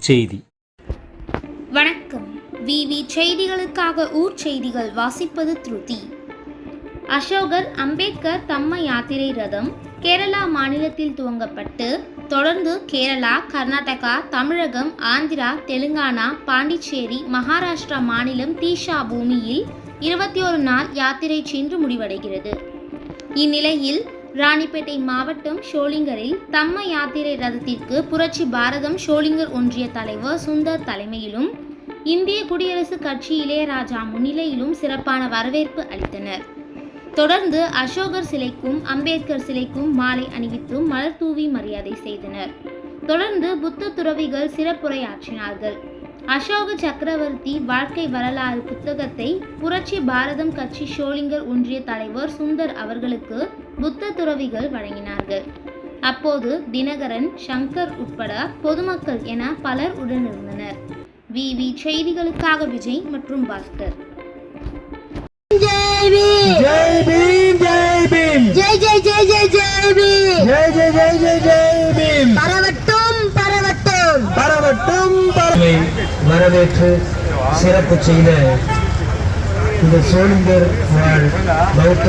செய்தி. வணக்கம். விவி செய்திகளுக்காக ஊர் செய்திகள் வாசிப்பது திருதி. அசோகர் அம்பேத்கர் தம்ம யாத்திரை ரதம் கேரளா மாநிலத்தில் துவங்கப்பட்டு தொடர்ந்து கேரளா கர்நாடகா தமிழகம் ஆந்திரா தெலுங்கானா பாண்டிச்சேரி மகாராஷ்டிரா மாநிலம் தீஷா பூமியில் இருபத்தி ஒரு நாள் யாத்திரை சென்று முடிவடைகிறது. இந்நிலையில் ராணிப்பேட்டை மாவட்டம் ஷோலிங்கரில் தம்ம யாத்திரை ரதத்திற்கு புரட்சி பாரதம் ஷோலிங்கர் ஒன்றிய தலைவர் சுந்தர் தலைமையிலும் இந்திய குடியரசுக் கட்சி இளையராஜா முன்னிலையிலும் சிறப்பான வரவேற்பு அளித்தனர். தொடர்ந்து அசோகர் சிலைக்கும் அம்பேத்கர் சிலைக்கும் மாலை அணிவித்தும் மலர் தூவி மரியாதை செய்தனர். தொடர்ந்து புத்த துறவிகள் சிறப்புரையாற்றினார்கள். அசோக சக்கரவர்த்தி வாழ்க்கை வரலாறு புத்தகத்தை புரட்சி பாரதம் கட்சி ஷோலிங்கர் ஒன்றிய தலைவர் சுந்தர் அவர்களுக்கு புத்த துறவிகள் வழங்கினார்கள். அப்போது தினகரன் சங்கர் உட்பட பொதுமக்கள் என பலர் உடனிருந்தனர். வி. வி. செய்திகளுக்காக விஜய் மற்றும் பாஸ்கர். ஜெய் ஜெய் ஜெய் ஜெய் ஜெய் பரவட்டும் பரவட்டும்! பரவட்டும் பரவை வரவேற்று சிறப்பு செய்த இந்த சோளிங்கர் வாழ் பௌத்த